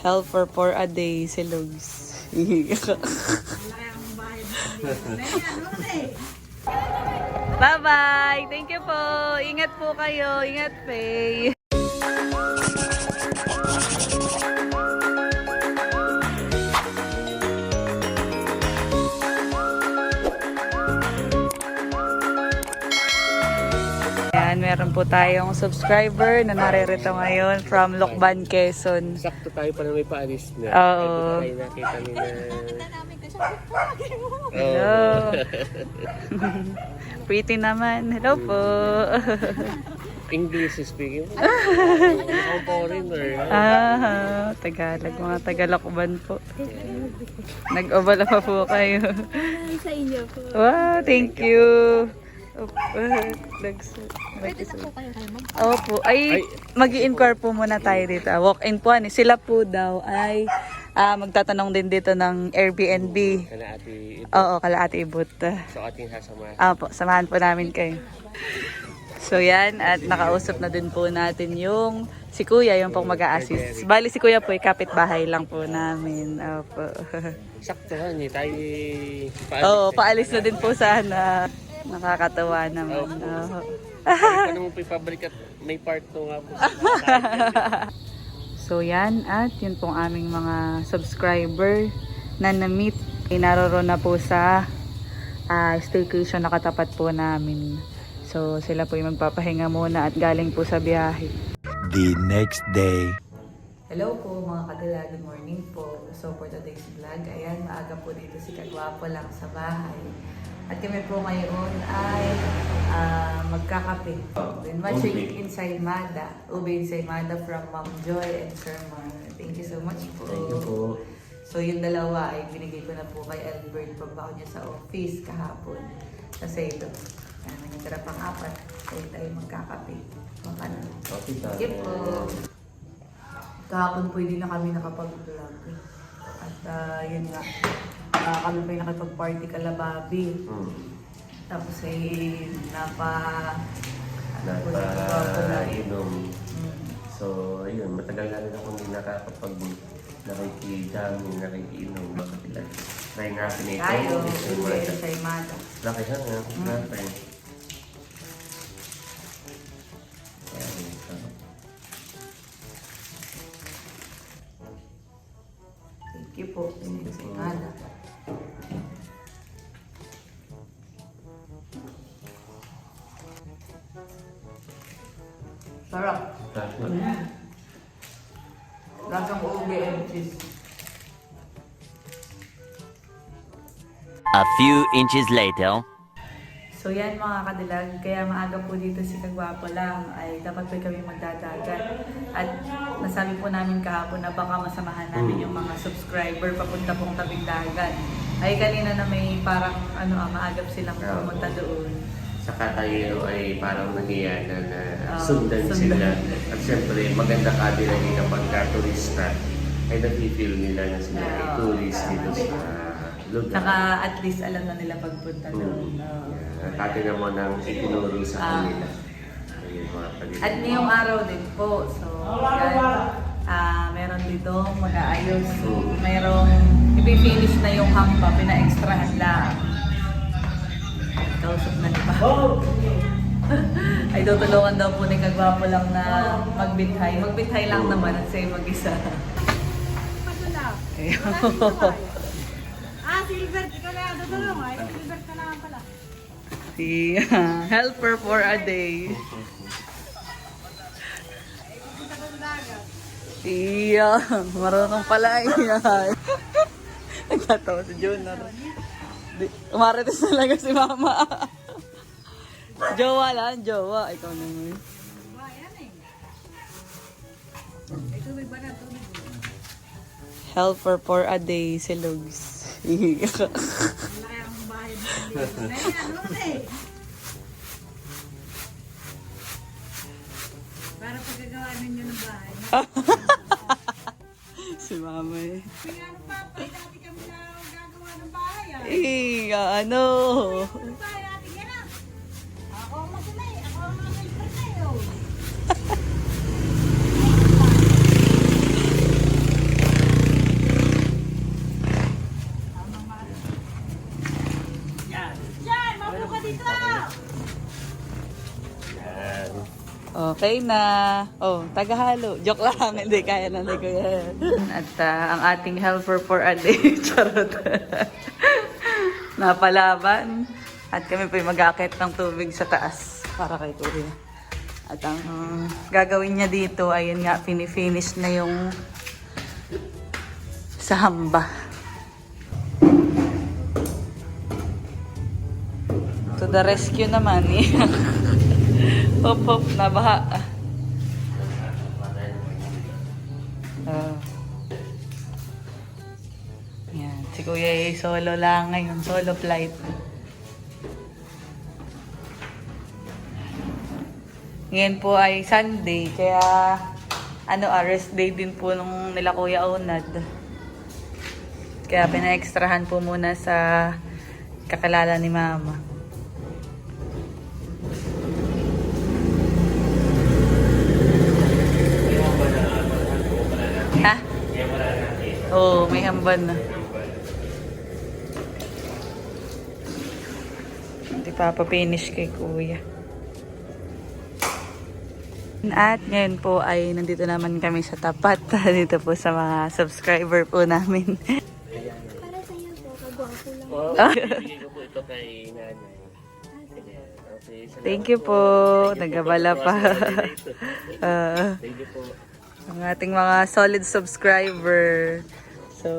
Helper for a day si Lugs. Bye-bye! Thank you po! Ingat po kayo! Ingat, Faye! Meron po tayong subscriber na naririto ngayon from Lokban, Quezon. Sakto tayo pa na may paalis na. Oo. Ay, tayo nakita ni na... Hello! Pretty naman. Hello po! English speaking. Mukhang foreigner. ah, Tagalog. Mga Tagalokban po. Nag-obala pa po kayo. sa inyo po. Wow, thank you! Opo, nags- Pwede na po kayo kayo mag Opo. Ay, mag inquire po muna tayo dito. Walk-in po. Ano. Sila po daw ay ah, magtatanong din dito ng Airbnb. Kana ati ito. Oo, kala Ate Ibut. So ating sasama. Opo, samahan po namin kayo. So yan, at nakausap na din po natin yung si Kuya, yung pong mag-a-assist. Bali si Kuya po, ay kapitbahay lang po namin. Opo. Sakto ha, hindi tayo paalis. Oo, paalis na din po sana. Nakakatawa naman. Oo. Ay, mo pa pabalik at may part to nga po. So yan, at yun pong aming mga subscriber na na-meet. Ay naroon na po sa ah, staycation na katapat po namin. So sila po yung magpapahinga muna at galing po sa biyahe. the next day. Hello po mga kadala, good morning po. So for today's vlog, ayan, maaga po dito si Kagwapo lang sa bahay. At kami po ngayon ay ah, magkakape. Then watching Inside Mada, Ube Inside Mada from Ma'am Joy and Sir Mar. Thank you so much po. Thank you po. So yung dalawa ay binigay ko na po kay Albert pagbaon niya sa office kahapon. Kasi ito, uh, nangyatira pang apat, kaya tayo magkakape. Maka na. Okay, Thank you po. Kahapon po hindi na kami nakapag-vlog. At ah, yun nga, ah, kami pa yung nakipag-party kalababi. Hmm. Tapos ay napa... Ano Napa pagpapala. inom. Mm. So, ayun, matagal na rin ako hindi nakakapag nakikijaming, nakikiinom. Bakit ilan? Try natin ito. Tayo, mga- sa imada. Laki siya nga. Natin. Few inches later. So yan mga kadilag, kaya maaga po dito si Kagwapo lang ay dapat po kami magdadagat. At nasabi po namin kahapon na baka masamahan namin yung mga subscriber papunta pong tabing dagat. Ay kanina na may parang ano ah, maagap silang Oo. pumunta doon. Saka tayo ay parang nahiya na, na Ah, sundan, sundan. sila. At syempre, maganda ka din ang kapag ka turista ay nafe-feel nila na sila ay Oo. tourist dito sa lugar. Saka at least alam na nila pagpunta doon. Mm. Oo. Yeah. Atin naman ang itinuro sa Ah. kanila. Ayun, mga kanila. At ngayong araw din po. So, yan. Ah, meron dito mag-aayos. Merong ipifinish na yung hampa, pina-extrahan lang. Kausap na di ba? Ay, tutulungan daw po ni Kagwapo lang na magbithay. Magbithay lang naman at sa'yo mag-isa. Ayun. Silver, ikaw na tutulong. Ay, Silver ka naman pala. si helper for a day. Punta ka sa dagat. Iya, marunong pala yan. Nagtatawa si Junior. Di- Umarites talaga si Mama. jowa lang, jowa. Ikaw naman. Ba, yan eh. Ay, tubig ba na? Tubig. Helper for a day si Lugs. Ano eh. Para pagkagawa ninyo ng bahay. si Mama eh. Kaya ano pa, dati kami na gagawa ng bahay ah. Iya, ano? Ang bahay natin yan ah. Ako ang masulay. Ako ang masulay sa'yo. Okay na. Oh, tagahalo. Joke lang, hindi kaya na ni Kuya. At ah, ang ating helper for a day, charot. Napalaban. At kami po'y mag-aakit ng tubig sa taas para kay Kuya. At ang gagawin niya dito, ayun nga, fini-finish na yung sa hamba. To the rescue naman eh. Hop hop, nabaha. Ah. yan, si Kuya ay solo lang ngayon, solo flight. Ngayon po ay Sunday, kaya ano, ah, rest day din po nung nila Kuya Onad. Kaya pina-extrahan po muna sa kakalala ni Mama. Ha? Oo, may hamban na. Hindi papapinish kay kuya. At ngayon po ay nandito naman kami sa tapat. Dito po sa mga subscriber po namin. Para sa iyo po, kagwapo lang. Oh, ko po ito kay nanay. Okay, Thank you po. Nagabala pa. Ah, Thank you po. ang ating mga solid subscriber. So,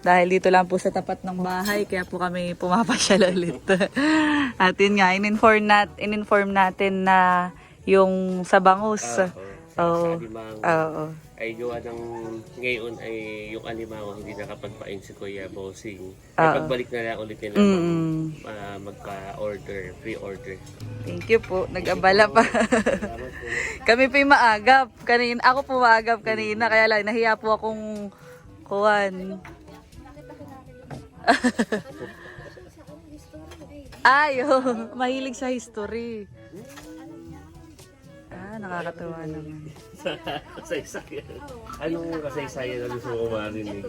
dahil dito lang po sa tapat ng bahay, kaya po kami pumapasyal ulit. At yun nga, in-inform, nat, in-inform natin na yung sa bangus. Ah, Oo. Oo. ay gawa ng ngayon ay yung alimango hindi nakapagpain si Kuya Bossing. Oo. Ay pagbalik na lang ulit nila Mm. uh, magpa-order, pre-order. Thank you po. Nag-abala pa. Kami po yung maagap. Kanina, ako po maagap kanina. Kaya lang, nahiya po akong kuwan. Ay, oh, mahilig sa history. Ah, nakakatuwa naman. kasaysayan. Anong kasaysayan na gusto ko marinig?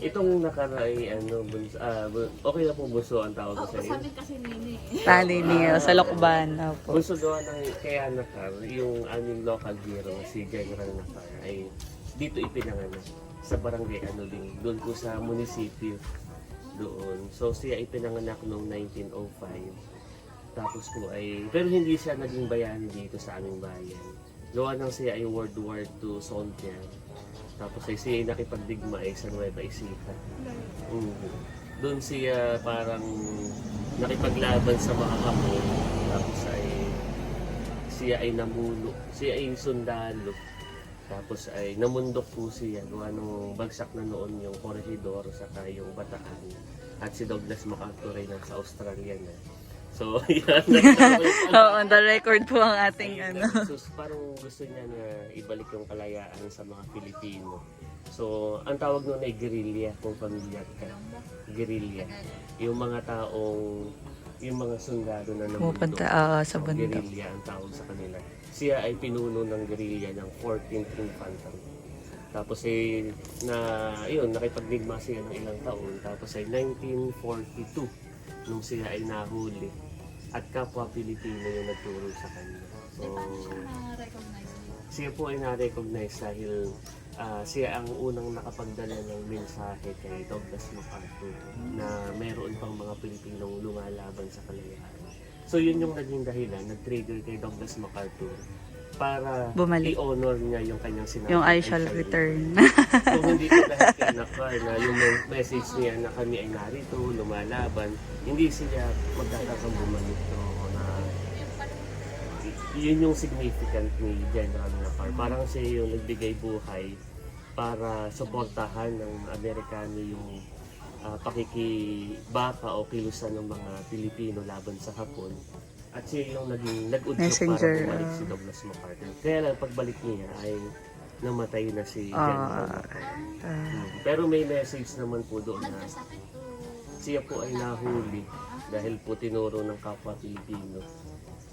Itong nakaray, ano, bunso, ah, bu- okay na po bunso ang tawag ko sa iyo. Tali niya, sa Lokban. Opo. Bunso gawa ng kaya nakar, yung aming local hero, si General Nakar, ay dito ipinanganak sa barangay Anuling, doon po sa munisipyo doon. So siya ipinanganak noong 1905. Tapos po ay, pero hindi siya naging bayani dito sa aming bayan. Gawa ng siya ay World War II soldier. Tapos ay siya ay nakipagdigma ay sa Nueva Ecija. Mhm. Doon siya parang nakipaglaban sa mga Hapon. Tapos ay siya ay namulo. Siya ay sundalo. Tapos ay namundok po siya. Gawa nung bagsak na noon yung Corregidor saka yung Bataan. At si Douglas MacArthur ay nasa Australia na. So, yan. Oo, on the record po ang ating ano. So, parang gusto niya na ibalik yung kalayaan sa mga Pilipino. So, ang tawag nun ay guerrilla, kung familiar ka. Guerrilla. Yung mga taong, yung mga sundalo na namundo. Pupunta ah, sa bundok. Guerrilla ang tawag sa kanila. Siya ay pinuno ng guerrilla ng 14th Infantry. Tapos ay na yun nakipagdigma siya ng ilang taon. Tapos ay 1942 nung siya ay nahuli at kapwa Pilipino yung nagturo sa kanya. So, siya po ay na-recognize dahil ah, siya ang unang nakapagdala ng mensahe kay Douglas MacArthur na meron pang mga Pilipinong lumalaban sa kalayaan. So yun yung naging dahilan, nag-trigger kay Douglas MacArthur para Bumalik. i-honor niya yung kanyang sinabi. Yung I shall return. so hindi ko lahat kay Nakar na yung message niya na kami ay narito, lumalaban, hindi siya magkakasang bumalik no, na yun yung significant ni General Nakar. Parang siya yung nagbigay buhay para suportahan ng Amerikano yung ah, pakikibaka o kilusan ng mga Pilipino laban sa Hapon. At siya yung naging nag-udyok Messenger, para bumalik ah. si Douglas MacArthur. Kaya lang pagbalik niya ay namatay na si General. Nakar. Ah, Hmm. Pero may message naman po doon na siya po ay nahuli dahil po tinuro ng kapwa Pilipino.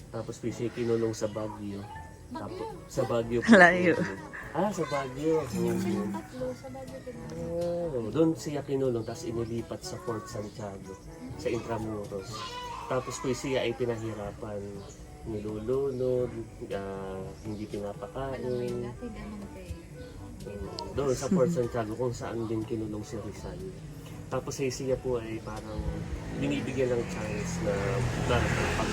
Tapos po siya kinulong sa Baguio. Tapos sa Baguio po. Layo. Ah, sa Baguio. Hmm. Tatlo sa bagay din. Oh, doon siya kinulong tapos inilipat sa Fort Santiago sa Intramuros. Tapos po siya ay pinahirapan nilulunod, ah, hindi pinapakain. Mm, doon sa Port Santiago kung saan din kinulong si Rizal. Tapos si siya po ay parang binibigyan ng chance na parang pag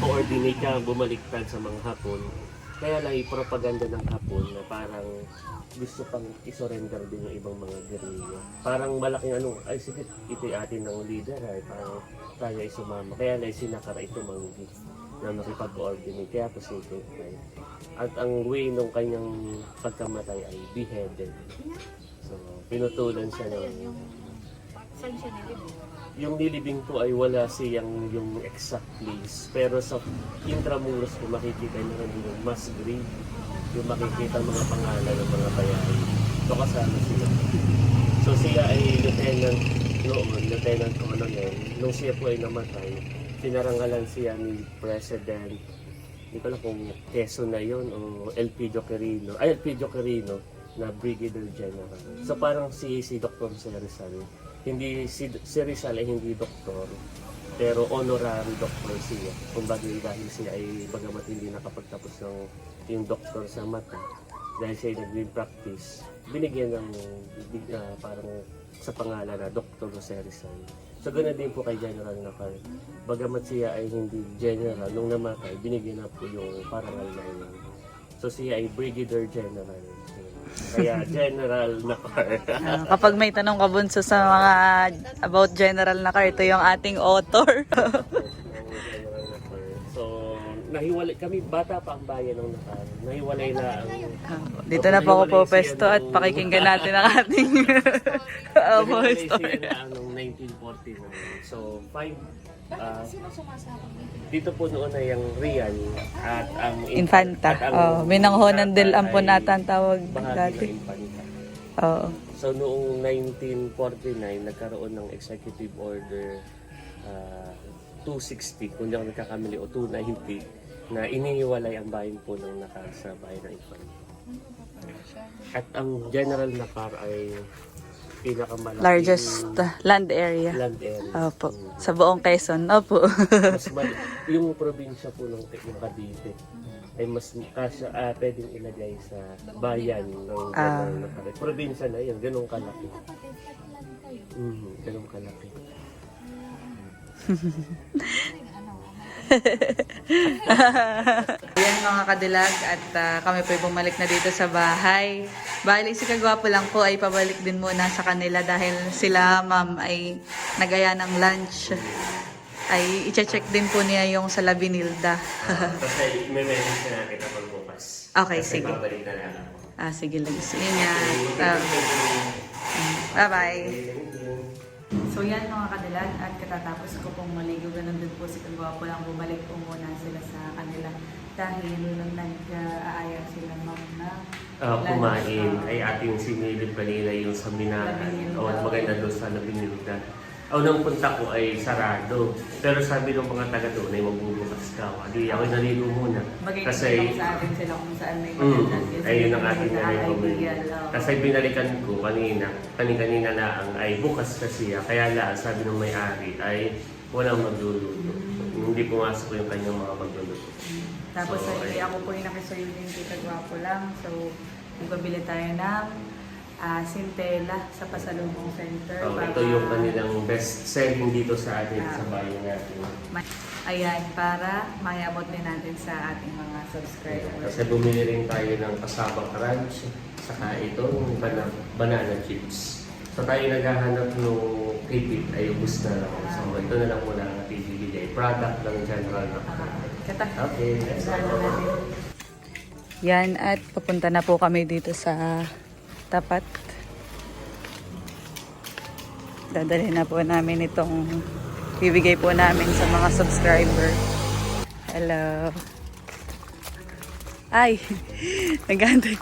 coordinate ka, bumaliktad sa mga hapon. Kaya lang propaganda ng hapon na parang gusto pang isurrender din yung ibang mga guerrilla. Parang malaking ano, ay sige, ito atin ng leader ay parang tayo ay sumama. Kaya lang sinakara ito manggi na nakipag-coordinate. Kaya po si Kate At ang way ng kanyang pagkamatay ay beheaded. So, pinutulan siya ng Saan siya nilibig? Yung nilibing po ay wala siyang yung exact place. Pero sa intramuros po makikita nyo rin yung mass grave. Yung makikita mga pangalan ng mga bayani. So kasama siya. So siya ay lieutenant noon, lieutenant colonel. Nung siya po ay namatay, pinarangalan siya ni President hindi ko alam kung Quezon na yun o Elpidio Quirino, ay Elpidio Quirino na Brigadier General. So parang si si Dr. Jose Rizal, hindi si, si Rizal ay hindi doktor, pero honorary doctor siya. Kung bagay dahil siya ay bagamat hindi nakapagtapos ng yung doktor sa mata, dahil siya ay nag practice, binigyan ng ah, parang sa pangalan na Dr. Jose Rizal. So ganoon din po kay General Nakar. Bagamat siya ay hindi general, nung namatay, binigyan na po yung parangal na yun. So siya ay Brigadier General. Kaya General Nakar. Ah, kapag may tanong ka bunso sa mga about General Nakar, ito yung ating author. Nakar. So, nahiwalay kami, bata pa ang bayan ng Nakar. Nahiwalay na ang... Dito na po ako po pesto at pakikinggan natin ang ating Nahiwalay siya story. na anong 1949. So, five... ah, dito? po noon ay ang Rian at ang Infanta. at ang Oh, Binanghonan del Infanta Amponata ay ang tawag dati. Oo. So noong 1949, nagkaroon ng Executive Order ah, 260, kung di ako nagkakamali, o 290, na inihiwalay ang bayan po ng Nakar sa bayan ng Infanta. At ang General Nakar ay pinakamalaking Largest land area. land area. Opo. Mm. Sa buong Quezon. Opo. mas mali, yung probinsya po ng, ng Cavite ay mas kasya ah, pwedeng ilagay sa bayan ng Ah. General Nakar. Probinsya na yun, ganun kalaki. Mm, ganun kalaki. Yan mga kadilag at ah, kami po bumalik na dito sa bahay. Bali si Kagwapo lang po ay pabalik din muna sa kanila dahil sila ma'am ay nagaya ng lunch. Ay i-check din po niya yung sa Labinilda. Kasi may message na nakita bukas. Okay, Kasi sige. babalik na lang ako. ah, sige lang. Ingat. Ah, bye-bye. So yan mga kadilag at katatapos ko pong maligo, ganun din po si Kagwapo lang bumalik po muna sila sa kanila dahil nung nag-aaya sila ma'am na lunch. kumain Ah. ay ating sinilip kanina yung sa Minahan. Labinilda. O maganda doon sa Labinilda. Ang unang punta ko ay sarado. Pero sabi ng mga taga doon ay magbubukas ka. Adi ako naligo muna. Magiging Kasi sa atin sila kung saan may Mm, magandang kasi ayun ang ating oo. Kasi binalikan ko kanina, kanina lang ay bukas kasi. Kaya lang, sabi ng may-ari ay walang magluluto. Hindi pumasok yung kanyang mga magluluto. Tapos So, ay, ayun. ako po yung nakisuyo din kita gwapo lang. So, magbabili tayo ng ah, Sintela sa Pasalubong Center. So, para- ito yung kanilang best selling dito sa atin, sa bayan natin. Ayan, para mayabot din natin sa ating mga subscribers. Kasi bumili rin tayo ng kasabang crunch, saka itong bana- banana chips. So tayo naghahanap ng tipid ay ubus na lang. So ito na lang muna ang ating bibigay. Product ng General Ah. Kata. Okay, let's go. Yan at papunta na po kami dito sa tapat. Dadalhin na po namin itong bibigay po namin sa mga subscriber. Hello. Ay, nagantay.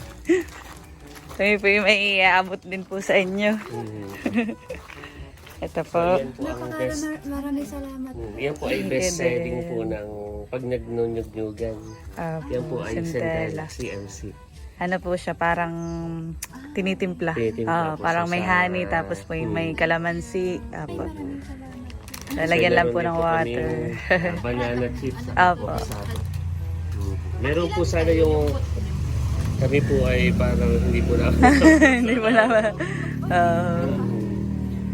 Kami po yung may iaabot din po sa inyo. Mm. Ito po. yan po ang best. Maraming salamat. Mm, Yan po ay best din. po ng pag nagnunyug-nyugan. Ah, Yan po ay. Centella CMC. Ano po siya, parang tinitimpla. Tinitimpla po parang siya may sa- honey, tapos may, may Mm. kalamansi. Apo. Maraming salamat. Lalagyan lang po ng water. banana chips. Apo. kasama. Meron po sana yung kami po ay parang hindi po na Hindi mo naman. Ah,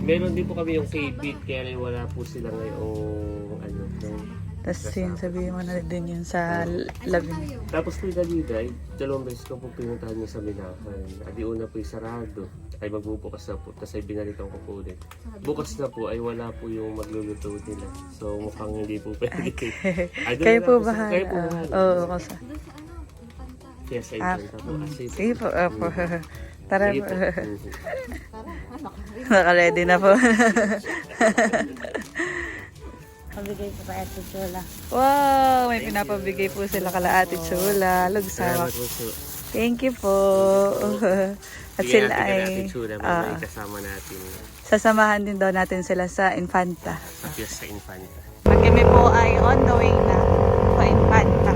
Meron din po kami yung K-Beat kaya wala po sila ngayong. Tapos yun, sabihin mo na din yun sa labing. Tapos po Dalida, ay dalawang beses ko po pinuntahan niya sa Minakan. Adi una po yung sarado. Ay magbubukas na po. Tapos ay binalitan ko po ulit. Bukas na po ay wala po yung magluluto nila. So mukhang hindi po pwede. Ay, doon Kayo na po po sa- bahala. Kayo po bahala. Oo, kasi. Ano, Infanta. Kaya sa Ah, Infanta po. Ah, sige. Po, opo. Tara po. Naka-ready na po. Pabigay ko pa ito chula. wow, may pinapabigay po sila kala Ate. Salamat po po. Thank you po. At Bigyan sila natin kay ay Ate Chula, ah, kasama natin sasamahan din daw natin sila sa Infanta. sa Fiesta Infanta. Pag kami po ay on the way na sa Infanta.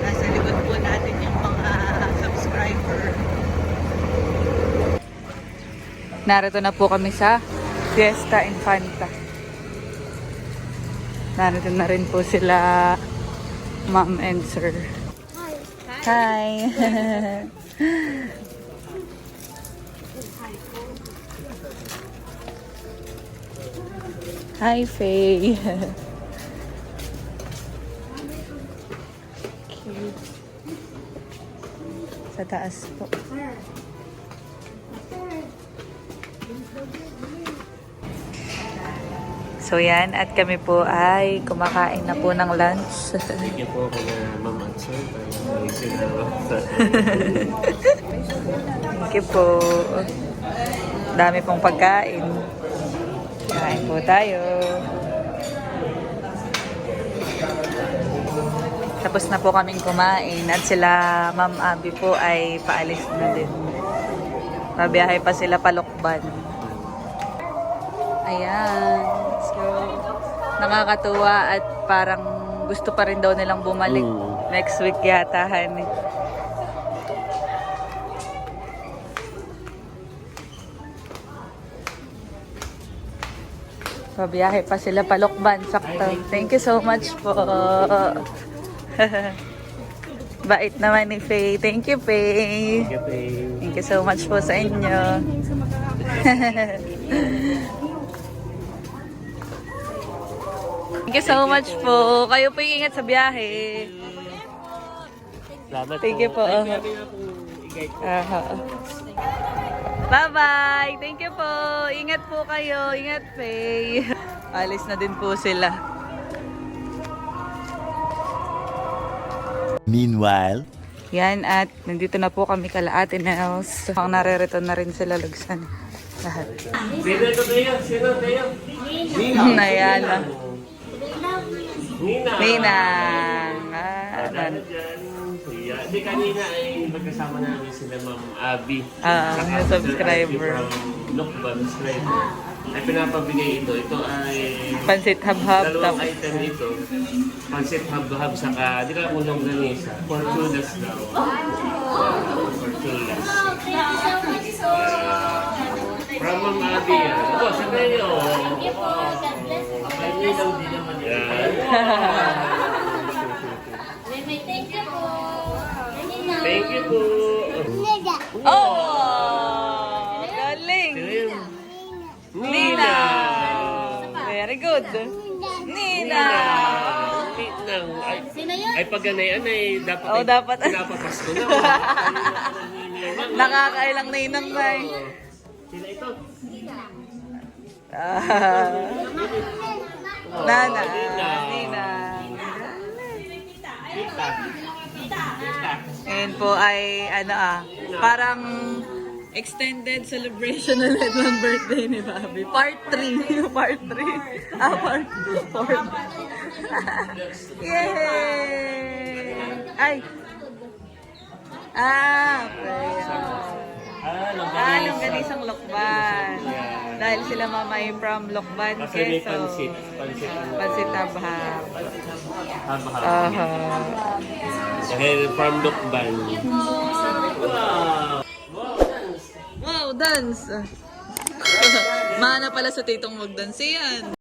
Nasa likod po natin yung mga subscriber. Narito na po kami sa Fiesta Infanta. Narito na rin po sila ma'am and sir. Hi! Hi, Faye. Cute. Sa taas po. So yan, at kami po ay kumakain na po ng lunch. Thank you po kaya Ma'am at Sir. Thank you po. Dami pong pagkain. Kain po tayo. Tapos na po kaming kumain at sila Ma'am Abby po ay paalis na din. Pabiyahe pa sila palukban. Ayan. Nakakatuwa at parang gusto pa rin daw nilang bumalik Mm. next week yata, honey. Pabiyahe pa sila palukban, sakto. Thank you so much po. Bait naman ni Faye. Thank you, Faye. Thank you, Faye. Thank you so much po sa inyo. Thank you so much po. Kayo po yung ingat sa biyahe. Salamat Thank you po. Grabe nga po. Aha. Bye-bye! Thank you po! Ingat po kayo! Ingat, Faye! Alis na din po sila. Meanwhile, Yan at nandito na po kami kala Ate Nels. Pang narerito na rin sila lugsan. Lahat. Sino tayo? Sino tayo? Ayan na. Nina. Ninang. Ah, Dahil dyan, siya. Di kanina ay magkasama namin sila Ma'am Abby. Ah, Saka yung si Sir subscriber. From Lokban, subscriber. Ay pinapabigay ito. Ito ay Pansit hab-hab. dalawang Tapos item ito. Pansit hab-hab saka di ka mo longganisa. Fortunas daw. Fortunas. From Ma'am Abby yan. Ito, sa kayo. Thank you po. God bless po. Ay, nilaw din naman yan. Thank you po. Oh! Galing! Nina. Very good. Nina! Ninang. Ay, ay pag ganayan ay dapat Oh, ay dapat. pinapapasko na. Nakakailang ninang na eh. Sila ito. Ah. Nana. Nina. Nina. Tita. Ngayon po ay ano ah, parang extended celebration ulit ng birthday ni Bobby. Part 3. Part 3. Ah, part 4. Yay! Ay! Ah, okay. Ah, Ah, longganisang Lokban. Dahil sila mamay from Lokban, Kasi may Quezon. pansit. Pansit. ang- Pansit tabhab. Haba-haba. Aha. Dahil from Lukban. Wow! Wow, dance! Mana pala sa titong magdance yan.